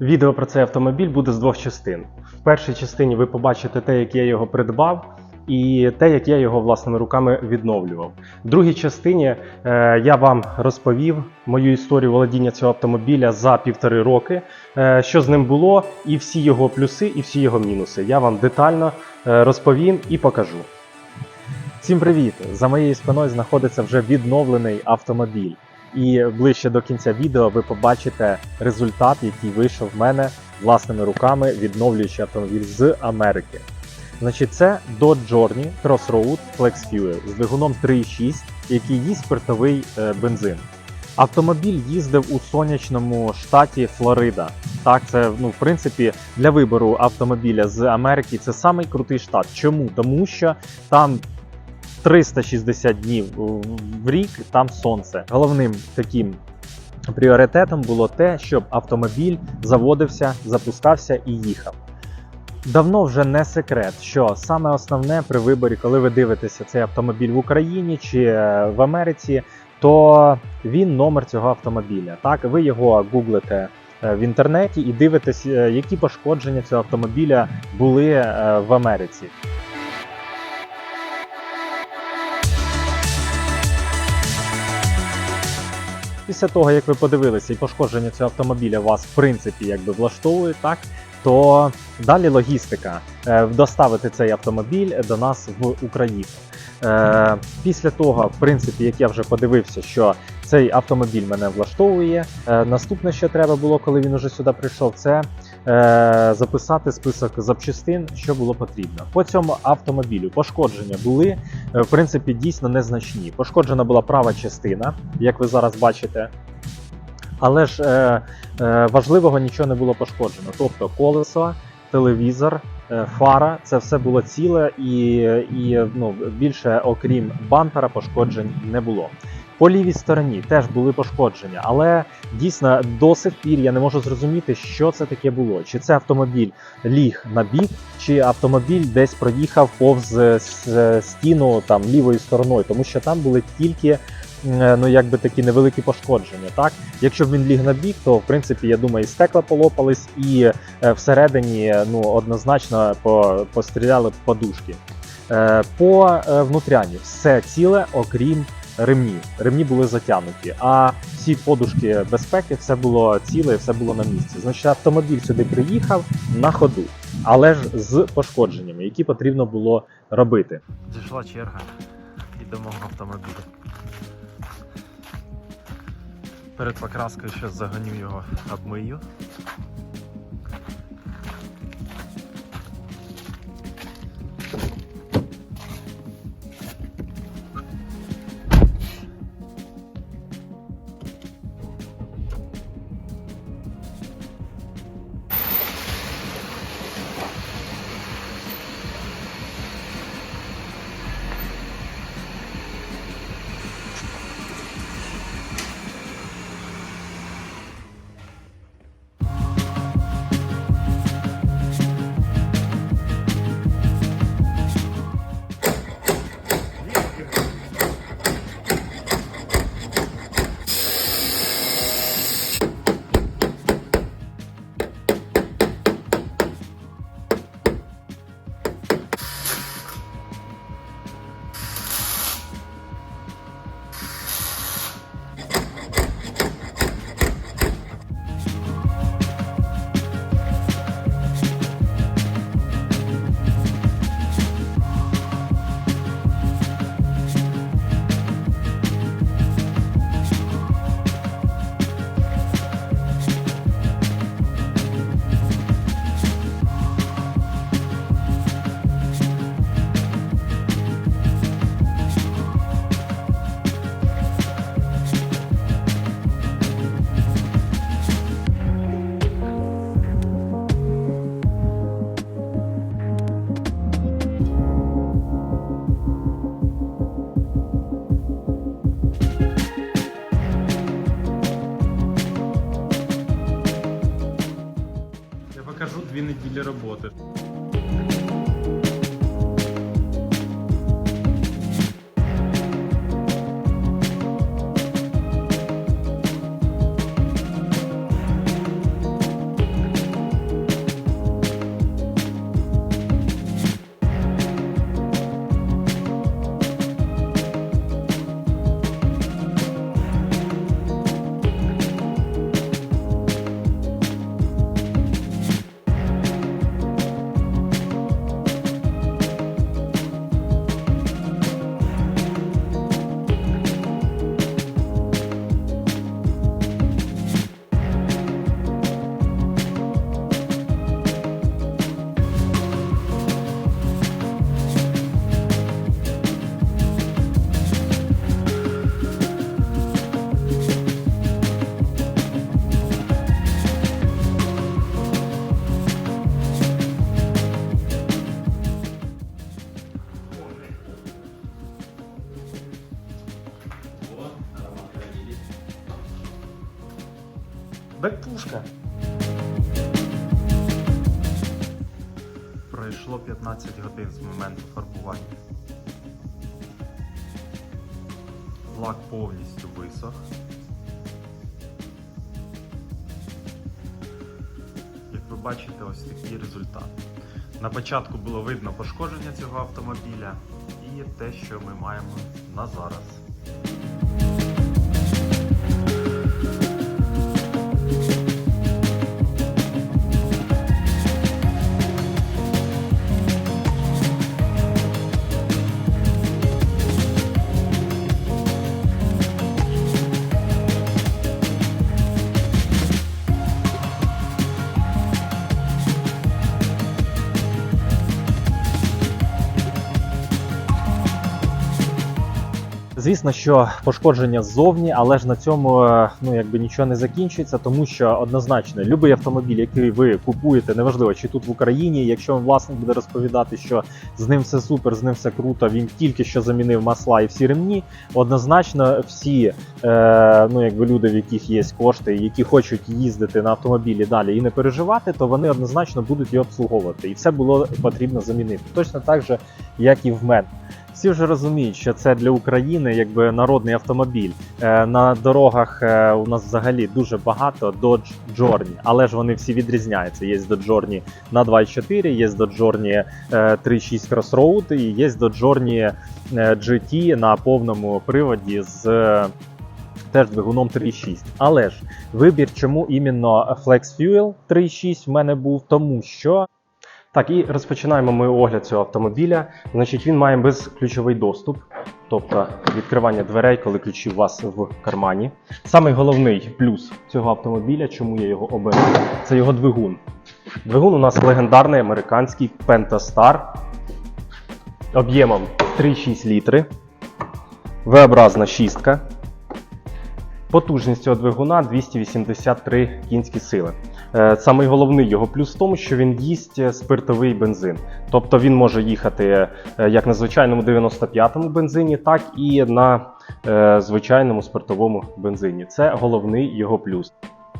Відео про цей автомобіль буде з двох частин. В першій частині ви побачите те, як я його придбав, і те, як я його власними руками відновлював. В другій частині е, я вам розповів мою історію володіння цього автомобіля за півтори роки, е, що з ним було, і всі його плюси, і всі його мінуси. Я вам детально е, розповім і покажу. Всім привіт! За моєю спиною знаходиться вже відновлений автомобіль. І ближче до кінця відео ви побачите результат, який вийшов в мене власними руками, відновлюючи автомобіль з Америки. Значить, це Dodge Journey Crossroad Flex Fuel з двигуном 3.6, який їсть спиртовий е, бензин. Автомобіль їздив у сонячному штаті Флорида. Так, це ну, в принципі для вибору автомобіля з Америки це самий крутий штат. Чому? Тому що там 360 днів в рік там сонце. Головним таким пріоритетом було те, щоб автомобіль заводився, запускався і їхав. Давно вже не секрет, що саме основне при виборі, коли ви дивитеся цей автомобіль в Україні чи е, в Америці, то він номер цього автомобіля. Так, ви його гуглите е, в інтернеті і дивитесь, е, які пошкодження цього автомобіля були е, в Америці. Після того, як ви подивилися і пошкодження цього автомобіля вас в принципі якби влаштовує, так то далі логістика е, доставити цей автомобіль до нас в Україну. Е, Після того, в принципі, як я вже подивився, що цей автомобіль мене влаштовує. е, Наступне, що треба було, коли він уже сюди прийшов, це записати список запчастин, що було потрібно. По цьому автомобілю пошкодження були е, в принципі дійсно незначні. Пошкоджена була права частина, як ви зараз бачите. Але ж е, е, важливого нічого не було пошкоджено. Тобто колесо, телевізор, е, фара це все було ціле і, і ну, більше, окрім бампера, пошкоджень не було. По лівій стороні теж були пошкодження, але дійсно до сих пір я не можу зрозуміти, що це таке було. Чи це автомобіль ліг на бік, чи автомобіль десь проїхав повз е, стіну там лівою стороною, тому що там були тільки е, ну якби такі невеликі пошкодження. Так, якщо б він ліг на бік, то в принципі я думаю, і стекла полопались, і е, всередині ну однозначно постріляли подушки. Е, По е, внутряні все ціле, окрім ремнів. Ремні були затягнуті, а всі подушки безпеки, все було ціле, все було на місці. Значить, автомобіль сюди приїхав на ходу, але ж з пошкодженнями, які потрібно було робити. Зійшла черга і до мого автомобіля. Перед покраскою ще загоню його, обмию. Бачите, ось такий результат. На початку було видно пошкодження цього автомобіля і те, що ми маємо на зараз. Звісно, що пошкодження ззовні, але ж на цьому е, ну якби нічого не закінчується, тому що однозначно будь-який автомобіль, який ви купуєте, неважливо чи тут в Україні, якщо вам власник буде розповідати, що з ним все супер, з ним все круто, він тільки що замінив масла і всі ремні. Однозначно, всі е, ну якби люди, в яких є кошти, які хочуть їздити на автомобілі далі і не переживати, то вони однозначно будуть його обслуговувати, і все було потрібно замінити. Точно так же, як і в мене. Всі вже розуміють, що це для України якби народний автомобіль. Е, на дорогах е, у нас взагалі дуже багато Dodge Journey, але ж вони всі відрізняються. Є Dodge Journey на 2.4, є Dodge Journey е, 3.6 Crossroad і є Dodge Journey е, GT на повному приводі з е, теж двигуном 3.6. Але ж вибір, чому іменно Flex Fuel 3.6 в мене був, тому що. Так, і розпочинаємо ми огляд цього автомобіля. Значить, він має безключовий доступ, тобто відкривання дверей, коли ключі у вас в кармані. Самий головний плюс цього автомобіля, чому я його обираю, це його двигун. Двигун у нас легендарний американський Pentastar об'ємом 3,6 літри, V-образна шістка. Потужність цього двигуна 283 кінські сили. Е, Самий головний його плюс в тому, що він їсть е, спиртовий бензин. Тобто він може їхати е, як на звичайному 95-му бензині, так і на звичайному спиртовому бензині. Це головний його плюс.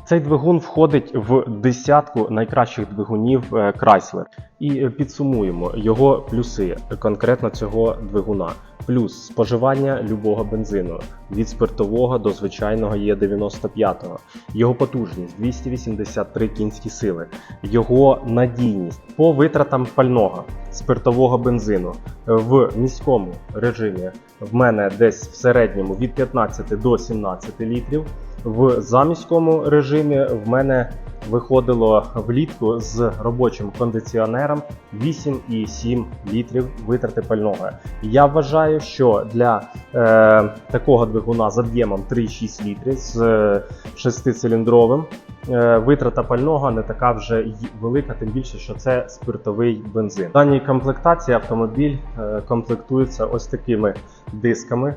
Цей двигун входить в десятку найкращих двигунів е, Chrysler. І е, підсумуємо його плюси конкретно цього двигуна. Плюс споживання любого бензину від спиртового до звичайного є 95-го. Його потужність 283 кінські сили, його надійність по витратам пального спиртового бензину в міському режимі в мене десь в середньому від 15 до 17 літрів. В заміському режимі в мене виходило влітку з робочим кондиціонером 8,7 літрів витрати пального. Я вважаю, що для е, такого двигуна з об'ємом 3,6 літрів з е, шестициліндровим е, витрата пального не така вже й велика, тим більше, що це спиртовий бензин. В даній комплектації автомобіль е, комплектується ось такими дисками.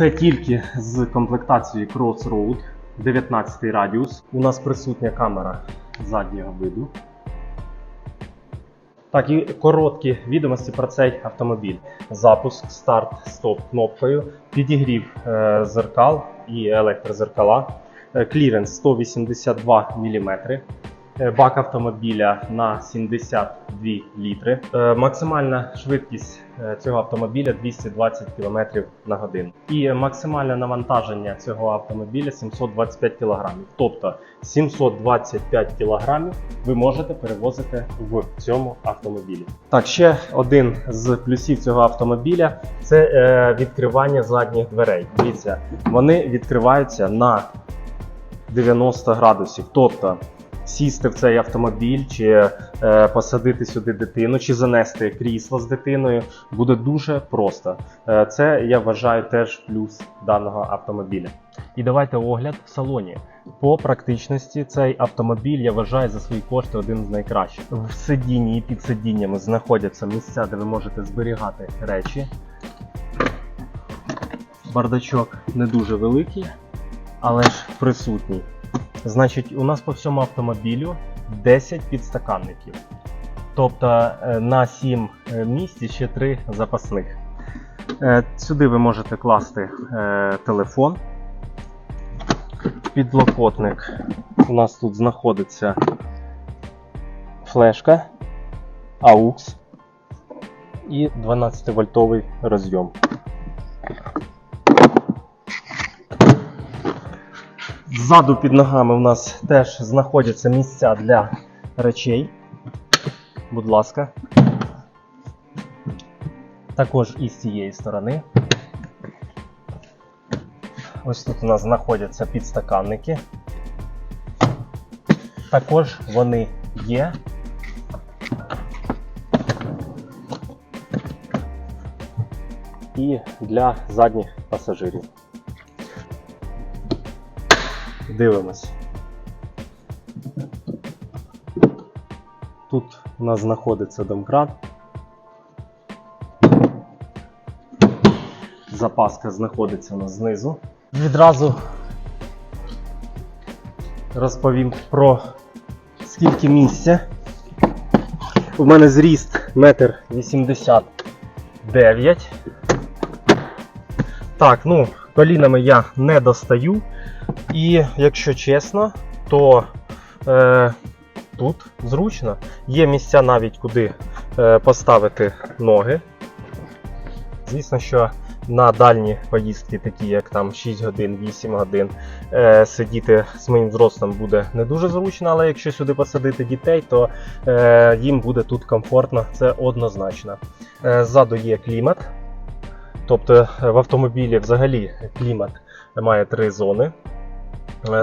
Це тільки з комплектацією Crossroad 19 радіус. У нас присутня камера заднього виду. Так, і короткі відомості про цей автомобіль. Запуск, старт, стоп кнопкою, підігрів е, зеркал і електрозеркала, Е, кліренс 182 мм. Е, Бак автомобіля на 72 літри. Е, Максимальна швидкість е, цього автомобіля 220 км на годину. І максимальне навантаження цього автомобіля 725 кг. Тобто 725 кг ви можете перевозити в цьому автомобілі. Так, ще один з плюсів цього автомобіля це відкривання задніх дверей. Дивіться, вони відкриваються на 90 градусів. Тобто сісти в цей автомобіль, чи е, посадити сюди дитину, чи занести крісло з дитиною буде дуже просто. Е, це я вважаю теж плюс даного автомобіля. І давайте огляд в салоні. По практичності цей автомобіль я вважаю за свої кошти один з найкращих. В сидінні і під сидіннями знаходяться місця, де ви можете зберігати речі. Бардачок не дуже великий, але ж присутній. Значить, у нас по всьому автомобілю 10 підстаканників. Тобто е, на 7 місць ще 3 запасних. Е, Сюди ви можете класти е, телефон, підлокотник У нас тут знаходиться флешка, AUX і 12-вольтовий розйом. Ззаду під ногами у нас теж знаходяться місця для речей. Будь ласка. Також і з цієї сторони. Ось тут у нас знаходяться підстаканники. Також вони є. І для задніх пасажирів. Дивимось. Тут у нас знаходиться домкрат. Запаска знаходиться у нас знизу. Відразу розповім про скільки місця. У мене зріст 1,89 м. Так, ну, колінами я не достаю. І якщо чесно, то е, тут зручно. Є місця навіть куди е, поставити ноги. Звісно, що на дальні поїздки, такі як там 6 годин, 8 годин, е, сидіти з моїм зростом буде не дуже зручно, але якщо сюди посадити дітей, то е, їм буде тут комфортно, це однозначно. Е, ззаду є клімат. Тобто е, в автомобілі взагалі клімат має три зони,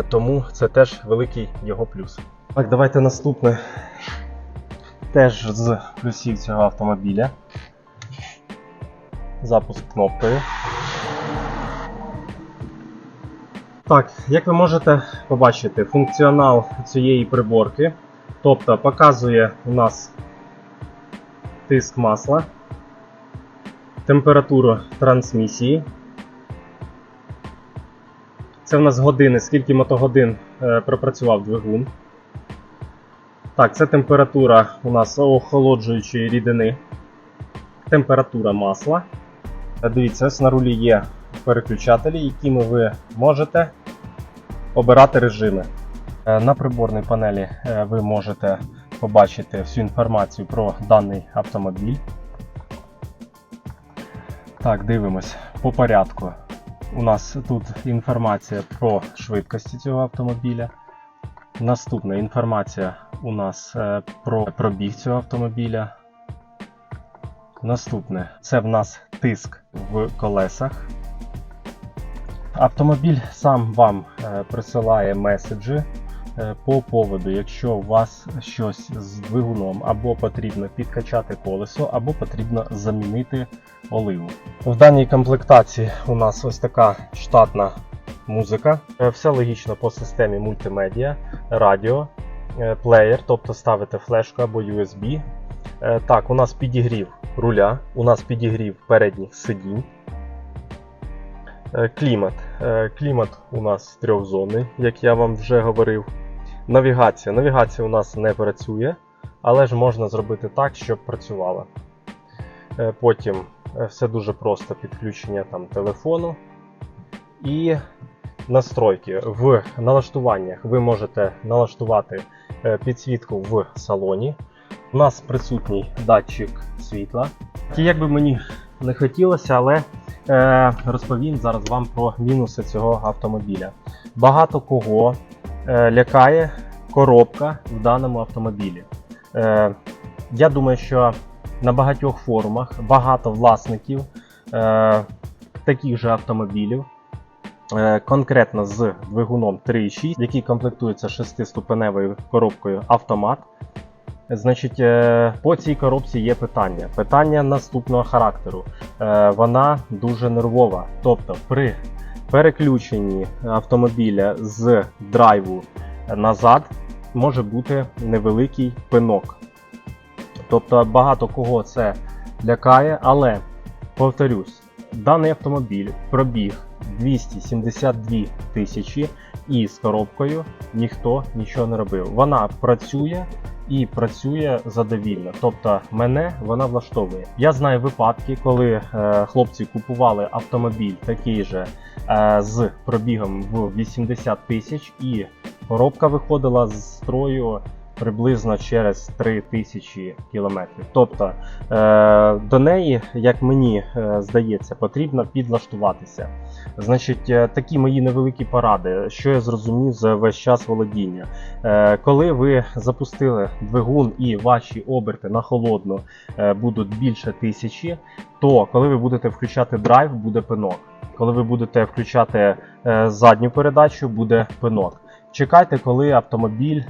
тому це теж великий його плюс. Так, давайте наступне теж з плюсів цього автомобіля. Запуск кнопкою. Так, як ви можете побачити, функціонал цієї приборки, тобто показує у нас тиск масла, температуру трансмісії. Це в нас години, скільки мотогодин е, пропрацював двигун. Так, це температура у нас охолоджуючої рідини. Температура масла. Е, Дивіться, ось на рулі є переключателі, якими ви можете обирати режими. Е, На приборній панелі ви можете побачити всю інформацію про даний автомобіль. Так, дивимось по порядку. У нас тут інформація про швидкості цього автомобіля. Наступна інформація у нас е, про пробіг цього автомобіля. Наступне це в нас тиск в колесах. Автомобіль сам вам е, присилає меседжі по поводу, якщо у вас щось з двигуном або потрібно підкачати колесо, або потрібно замінити оливу. В даній комплектації у нас ось така штатна музика. Е, Все логічно по системі мультимедіа, радіо, е, плеєр, тобто ставите флешку або USB. Е, Так, у нас підігрів руля, у нас підігрів передніх сидінь. Е, Клімат. Е, Клімат у нас трьохзонний, як я вам вже говорив. Навігація. Навігація у нас не працює, але ж можна зробити так, щоб працювала. Е, Потім е, все дуже просто підключення там, телефону. І настройки. В налаштуваннях ви можете налаштувати е, підсвітку в салоні. У нас присутній датчик світла. Як би мені не хотілося, але розповім зараз вам про мінуси цього автомобіля. Багато кого лякає коробка в даному автомобілі. Е, я думаю, що на багатьох форумах багато власників е, таких же автомобілів. е, Конкретно з двигуном 3.6, який комплектується 6-ступеневою коробкою автомат. Значить, е, по цій коробці є питання. Питання наступного характеру. Е, Вона дуже нервова. Тобто, при переключенні автомобіля з драйву назад може бути невеликий пинок. Тобто багато кого це лякає, але повторюсь, даний автомобіль пробіг 272 тисячі і з коробкою ніхто нічого не робив. Вона працює і працює задовільно. Тобто мене вона влаштовує. Я знаю випадки, коли е, хлопці купували автомобіль такий же е, з пробігом в 80 тисяч, і Коробка виходила з строю приблизно через 3000 кілометрів. Тобто е, до неї, як мені е, здається, потрібно підлаштуватися. Значить, е, такі мої невеликі поради, що я зрозумів за весь час володіння. Коли ви запустили двигун і ваші оберти на холодну будуть більше тисячі, то коли ви будете включати драйв, буде пинок. Коли ви будете включати задню передачу, буде пинок. Чекайте, коли автомобіль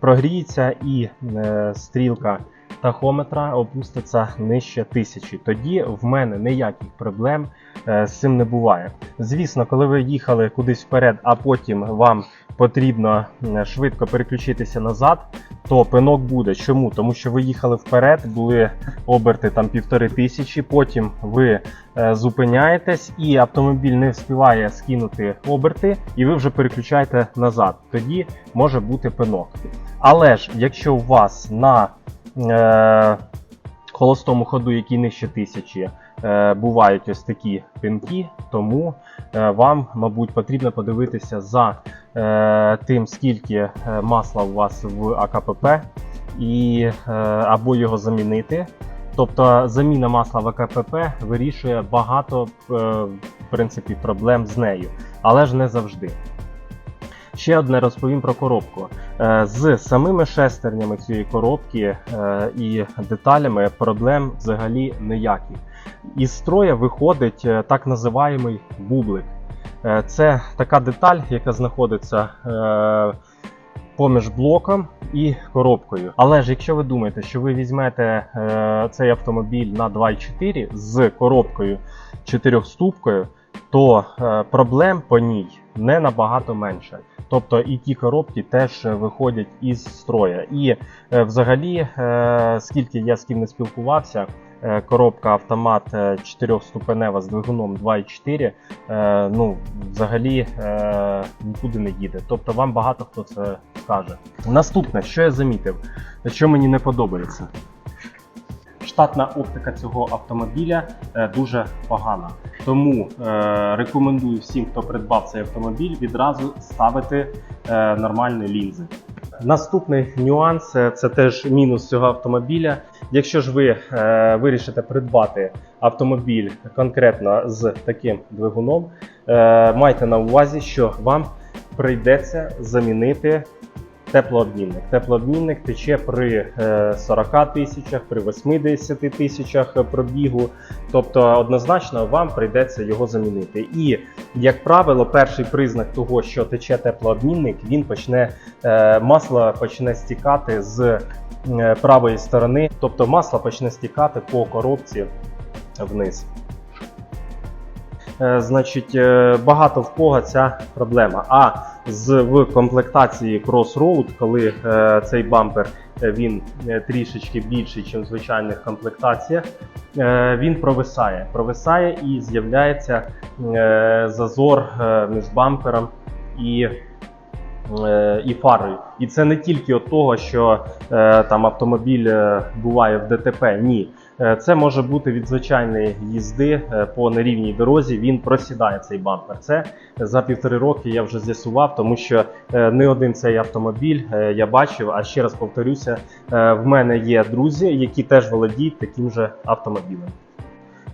прогріється і е, стрілка тахометра опуститься нижче тисячі. Тоді в мене ніяких проблем е, з цим не буває. Звісно, коли ви їхали кудись вперед, а потім вам потрібно е, швидко переключитися назад, то пинок буде. Чому? Тому що ви їхали вперед, були оберти там півтори тисячі, потім ви е, зупиняєтесь і автомобіль не встигає скинути оберти, і ви вже переключаєте назад. Тоді може бути пинок. Але ж, якщо у вас на е, холостому ходу, який нижче тисячі, бувають ось такі пинки, тому е, вам, мабуть, потрібно подивитися за е, тим, скільки е, масла у вас в АКПП, і е, або його замінити. Тобто заміна масла в АКПП вирішує багато е, в принципі, проблем з нею, але ж не завжди. Ще одне розповім про коробку. Е, З самими шестернями цієї коробки е, і деталями проблем взагалі ніяких. Із строя виходить е, так називаємий бублик. Е, Це така деталь, яка знаходиться е, поміж блоком і коробкою. Але ж якщо ви думаєте, що ви візьмете цей автомобіль на 2.4 з коробкою 4-ступкою, то е, проблем по ній не набагато менше. Тобто і ті коробки теж виходять із строя. І взагалі, скільки я з ким не спілкувався, коробка автомат 4-ступенева з двигуном 2.4, е, ну, взагалі е, нікуди не їде. Тобто вам багато хто це скаже. Наступне, що я замітив, що мені не подобається. Штатна оптика цього автомобіля е, дуже погана. Тому е, рекомендую всім, хто придбав цей автомобіль, відразу ставити е, нормальні лінзи. Наступний нюанс е, це теж мінус цього автомобіля. Якщо ж ви е, вирішите придбати автомобіль конкретно з таким двигуном, е, майте на увазі, що вам прийдеться замінити теплообмінник. Теплообмінник тече при е, 40 тисячах, при 80 тисячах пробігу. Тобто однозначно вам прийдеться його замінити. І, як правило, перший признак того, що тече теплообмінник, він почне е, масло почне стікати з е, правої сторони, тобто масло почне стікати по коробці вниз. Е, Значить, е, багато в кого ця проблема. А з в комплектації Crossroad, коли е, цей бампер е, він е, трішечки більший, ніж в звичайних комплектаціях, е, він провисає. Провисає і з'являється е, зазор е, між бампером і. е, І фарою. І це не тільки от того, що е, там автомобіль буває в ДТП. Ні. Е, Це може бути від звичайної їзди е, по нерівній дорозі. Він просідає цей бампер. Це за півтори роки я вже з'ясував, тому що е, не один цей автомобіль я бачив. А ще раз повторюся, в мене є друзі, які теж володіють таким же автомобілем.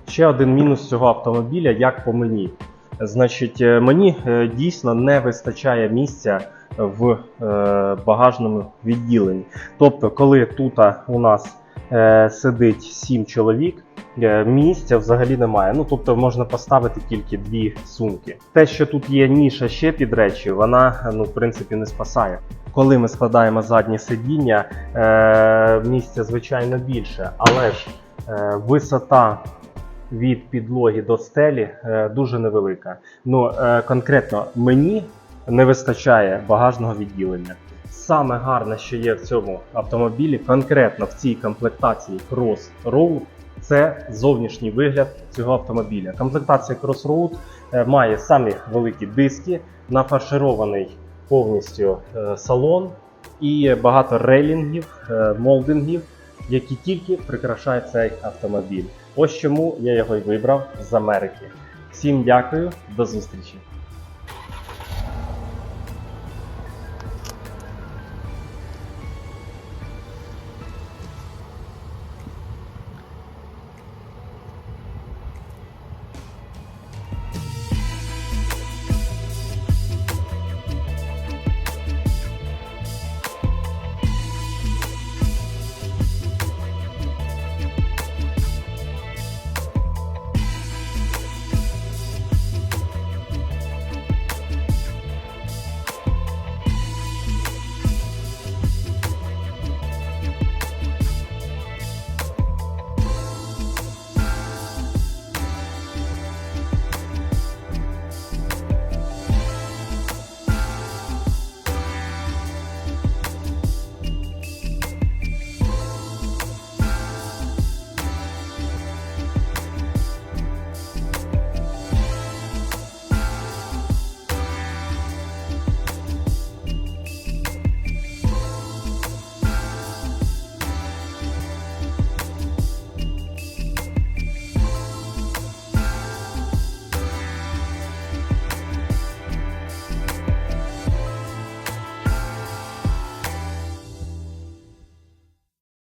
Ще один мінус цього автомобіля, як по мені. Значить, мені дійсно не вистачає місця в багажному відділенні. Тобто, коли тут у нас сидить 7 чоловік, е, місця взагалі немає. Ну тобто можна поставити тільки дві сумки. Те, що тут є ніша ще під речі, вона ну в принципі не спасає. Коли ми складаємо заднє сидіння, е, місця звичайно більше, але ж е, висота від підлоги до стелі е, дуже невелика. Ну е, конкретно мені не вистачає багажного відділення. Саме гарне, що є в цьому автомобілі, конкретно в цій комплектації Crossroad, це зовнішній вигляд цього автомобіля. Комплектація Crossroad е, має самі великі диски, нафарширований повністю е, салон і багато рейлінгів, е, молдингів, які тільки прикрашають цей автомобіль. Ось чому я його й вибрав з Америки. Всім дякую, до зустрічі!